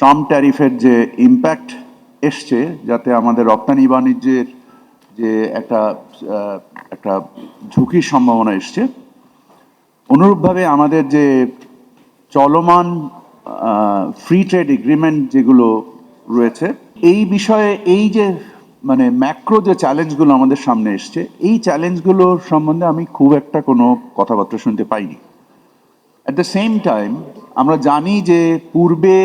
Trump ট্যারিফের যে impact এসছে, যাতে আমাদের রপ্তানি বাণিজ্যের যে একটা একটা ঝুঁকির সম্ভাবনা এসছে, অনুরূপভাবে আমাদের যে চলমান ফ্রি ট্রেড এগ্রিমেন্ট যেগুলো রয়েছে, এই বিষয়ে এই যে মানে ম্যাক্রো যে চ্যালেঞ্জগুলো আমাদের সামনে এসছে, এই চ্যালেঞ্জগুলো সম্বন্ধে আমি খুব একটা কোনো কথাবার্তা শুনতে পাইনি। অ্যাট দ্য সেম টাইম আমরা জানি যে পূর্বে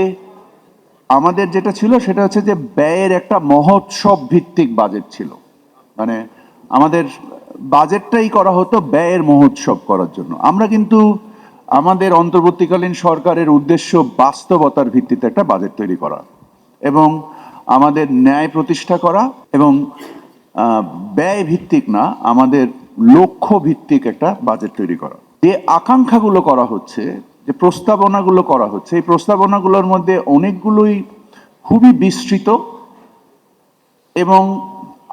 আমাদের যেটা ছিল সেটা হচ্ছে যে ব্যয়ের একটা মহোৎসব ভিত্তিক বাজেট ছিল। মানে আমাদের বাজেটটাই করা হতো ব্যয়ের মহোৎসব করার জন্য। আমরা কিন্তু আমাদের অন্তর্বর্তীকালীন সরকারের উদ্দেশ্য বাস্তবতার ভিত্তিতে একটা বাজেট তৈরি করা এবং আমাদের ন্যায় প্রতিষ্ঠা করা এবং ব্যয় ভিত্তিক না, আমাদের লক্ষ্য ভিত্তিক একটা বাজেট তৈরি করা। যে আকাঙ্ক্ষাগুলো করা হচ্ছে যে প্রস্তাবনাগুলো করা হচ্ছে, এই প্রস্তাবনাগুলোর মধ্যে অনেকগুলোই খুবই বিস্তৃত এবং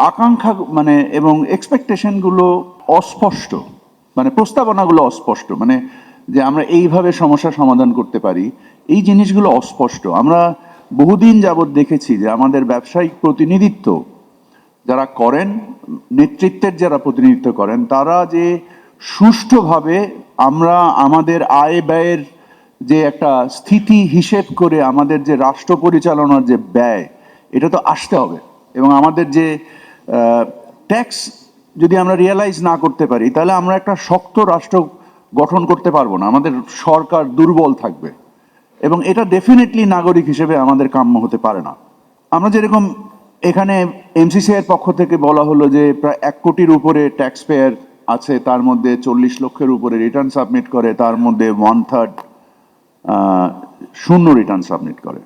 আকাঙ্ক্ষা মানে এবং এক্সপেকটেশনগুলো অস্পষ্ট মানে প্রস্তাবনাগুলো অস্পষ্ট মানে যে আমরা এইভাবে সমস্যা সমাধান করতে পারি, এই জিনিসগুলো অস্পষ্ট। আমরা বহুদিন যাবৎ দেখেছি যে আমাদের ব্যবসায়িক প্রতিনিধিত্ব যারা করেন, নেতৃত্বের যারা প্রতিনিধিত্ব করেন, তারা যে সুষ্ঠুভাবে আমরা আমাদের আয় ব্যয়ের যে একটা স্থিতি হিসেব করে আমাদের যে রাষ্ট্র পরিচালনার যে ব্যয়, এটা তো আসতে হবে। এবং আমাদের যে ট্যাক্স যদি আমরা রিয়েলাইজ না করতে পারি, তাহলে আমরা একটা শক্ত রাষ্ট্র গঠন করতে পারব না। আমাদের সরকার দুর্বল থাকবে। এবং এটা ডেফিনেটলি নাগরিক হিসেবে আমাদের কাম্য হতে পারে না। আমরা যেরকম এখানে এমসিসি এর পক্ষ থেকে বলা হলো যে, প্রায় এক কোটির উপরে ট্যাক্স পেয়ার আছে, তার মধ্যে চল্লিশ লক্ষের উপরে রিটার্ন সাবমিট করে, তার মধ্যে ওয়ান থার্ড শূন্য রিটার্ন সাবমিট করে।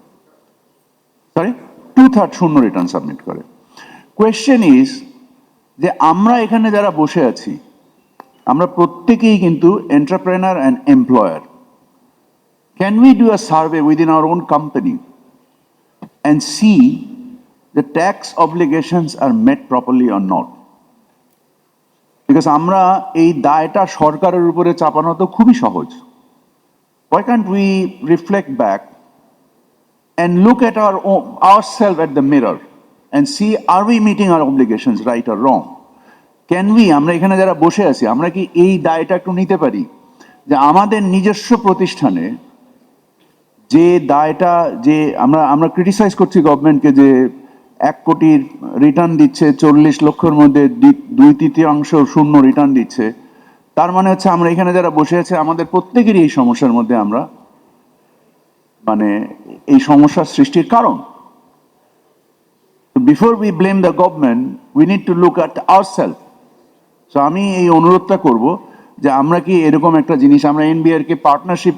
সরি টু থার্ড শূন্য রিটার্ন সাবমিট করে। কোয়েশ্চেন ইজ যে আমরা এখানে যারা বসে আছি, আমরা প্রত্যেকেই কিন্তু entrepreneur and employer can we do a survey within our own company and see the tax obligations are met properly or not. Because আমরা এই দায়টা সরকারের উপরে চাপানো তো খুবই সহজ। Why can't we reflect back and look at our our self at the mirror and see are we meeting our obligations right or wrong can we আমরা এখানে যারা বসে আছি, আমরা কি এই দায়টা একটু নিতে পারি? যে আমাদের নিজস্ব প্রতিষ্ঠানে যে দায়টা, যে আমরা আমরা ক্রিটিসাইজ করছি গভর্নমেন্টকে যে এক কোটির রিটার্ন দিচ্ছে, চল্লিশ লক্ষের মধ্যে দুই তৃতীয়াংশ শূন্য রিটার্ন দিচ্ছে। তার মানে হচ্ছে আমরা এখানে যারা বসে আছে, আমাদের প্রত্যেকেরই এই সমস্যার মধ্যে আমরা মানে এই সমস্যার সৃষ্টির কারণ। Before we blame the government we need to look at our self so আমি এই অনুরোধটা করব যে আমরা কি এরকম একটা জিনিস, আমরা এনবিআর কে পার্টনারশিপ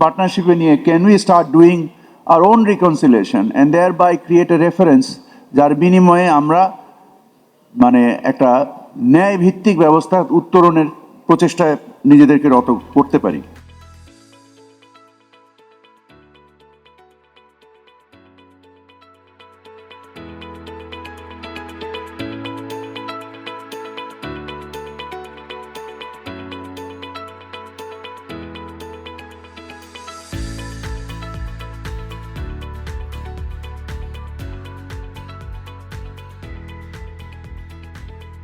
পার্টনারশিপে নিয়ে can we start doing our own reconciliation and thereby create a reference যার বিনিময়ে আমরা মানে একটা ন্যায় ভিত্তিক ব্যবস্থা উত্তরণের প্রচেষ্টায় নিজেদেরকে রত করতে পারি।